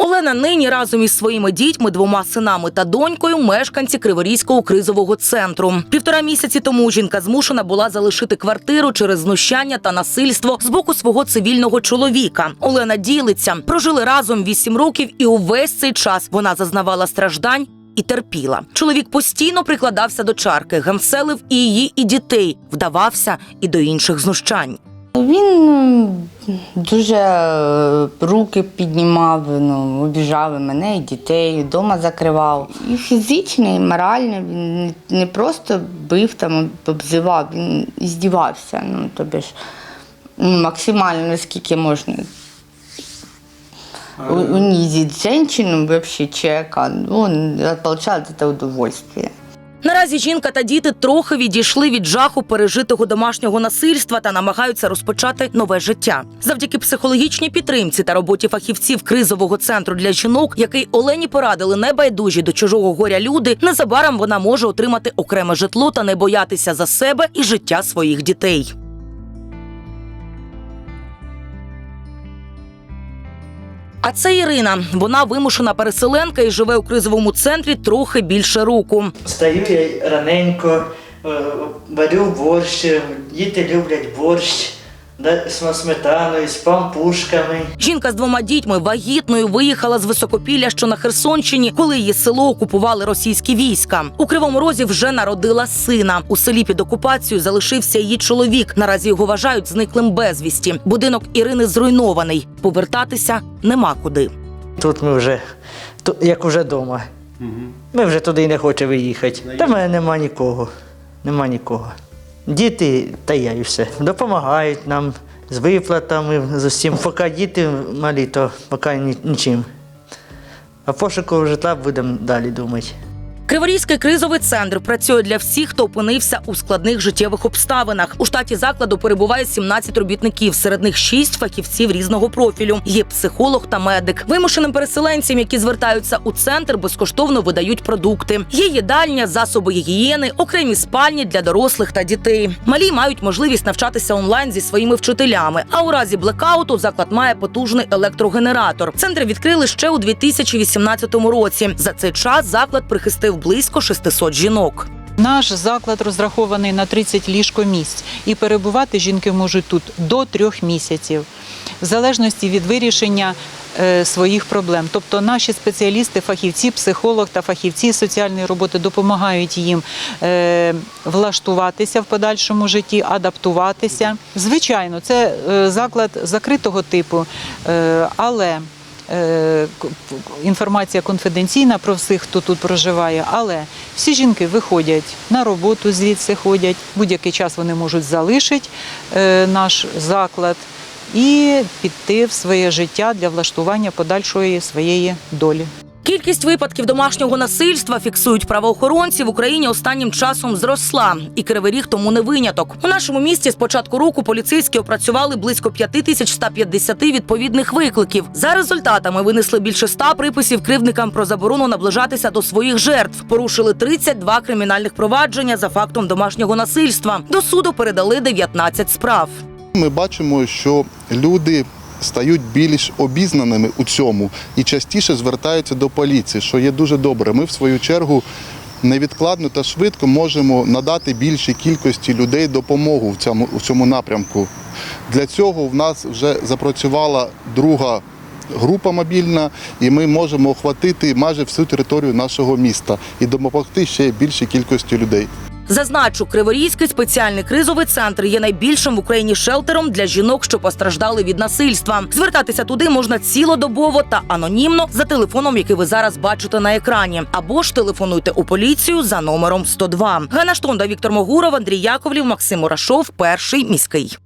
Олена нині разом із своїми дітьми, двома синами та донькою, мешканці Криворізького кризового центру. Півтора місяці тому жінка змушена була залишити квартиру через знущання та насильство з боку свого цивільного чоловіка. Олена ділиться, прожили разом вісім років, і увесь цей час вона зазнавала страждань. І терпіла. Чоловік постійно прикладався до чарки, гамселив і її, і дітей, вдавався і до інших знущань. Він дуже е, руки піднімав, ну, обіжав мене, і дітей, вдома закривав. І фізично, і морально він не- просто бив там, обзивав, він здівався. Ну, тобі ж ну, максимально наскільки можна. Унизить женщину, вообще человека, ну, он получал от этого удовольствие. Наразі жінка та діти трохи відійшли від жаху пережитого домашнього насильства та намагаються розпочати нове життя. Завдяки психологічній підтримці та роботі фахівців кризового центру для жінок, який Олені порадили небайдужі до чужого горя люди. Незабаром вона може отримати окреме житло та не боятися за себе і життя своїх дітей. А це Ірина. Вона вимушена переселенка і живе у кризовому центрі трохи більше року. Стаю я раненько, е, варю борщ, діти люблять борщ з сметаною, з пампушками. Жінка з двома дітьми вагітною виїхала з високопілля, що на Херсонщині, коли її село окупували російські війська. У кривому розі вже народила сина. У селі під окупацією залишився її чоловік. Наразі його вважають зниклим безвісті. Будинок Ірини зруйнований. Повертатися нема куди. Тут ми вже, як вже вдома. Ми вже туди й не хочемо виїхати. Та в мене нема нікого. Нема нікого. Діти та я і все. Допомагають нам з виплатами, з усім. Поки діти малі, то поки нічим. А пошуку житла будемо далі думати. Криворізький кризовий центр працює для всіх, хто опинився у складних життєвих обставинах. У штаті закладу перебуває 17 робітників, серед них 6 фахівців різного профілю. Є психолог та медик. Вимушеним переселенцям, які звертаються у центр, безкоштовно видають продукти. Є їдальня, засоби гігієни, окремі спальні для дорослих та дітей. Малі мають можливість навчатися онлайн зі своїми вчителями. А у разі блекауту заклад має потужний електрогенератор. Центр відкрили ще у 2018 році. За цей час заклад прихистив близько 600 жінок. Наш заклад розрахований на 30 ліжкомісць, і перебувати жінки можуть тут до трьох місяців, в залежності від вирішення е, своїх проблем. Тобто наші спеціалісти, фахівці, психолог та фахівці соціальної роботи допомагають їм е, влаштуватися в подальшому житті, адаптуватися. Звичайно, це е, заклад закритого типу, але інформація конфіденційна про всіх, хто тут проживає, але всі жінки виходять на роботу, звідси ходять. Будь-який час вони можуть залишити е, наш заклад і піти в своє життя для влаштування подальшої своєї долі. Кількість випадків домашнього насильства фіксують правоохоронці в Україні останнім часом зросла, і Кривий Ріг тому не виняток. У нашому місті з початку року поліцейські опрацювали близько 5150 відповідних викликів. За результатами винесли більше 100 приписів кривдникам про заборону наближатися до своїх жертв. Порушили 32 кримінальних провадження за фактом домашнього насильства. До суду передали 19 справ. Ми бачимо, що люди стають більш обізнаними у цьому і частіше звертаються до поліції, що є дуже добре. Ми, в свою чергу, невідкладно та швидко можемо надати більшій кількості людей допомогу в цьому, в цьому напрямку. Для цього в нас вже запрацювала друга група мобільна, і ми можемо охватити майже всю територію нашого міста і допомогти ще більшій кількості людей. Зазначу, Криворізький спеціальний кризовий центр є найбільшим в Україні шелтером для жінок, що постраждали від насильства. Звертатися туди можна цілодобово та анонімно за телефоном, який ви зараз бачите на екрані, або ж телефонуйте у поліцію за номером 102. Гана Штонда, Віктор Могуров, Андрій Яковлів, Максим Мурашов, перший міський.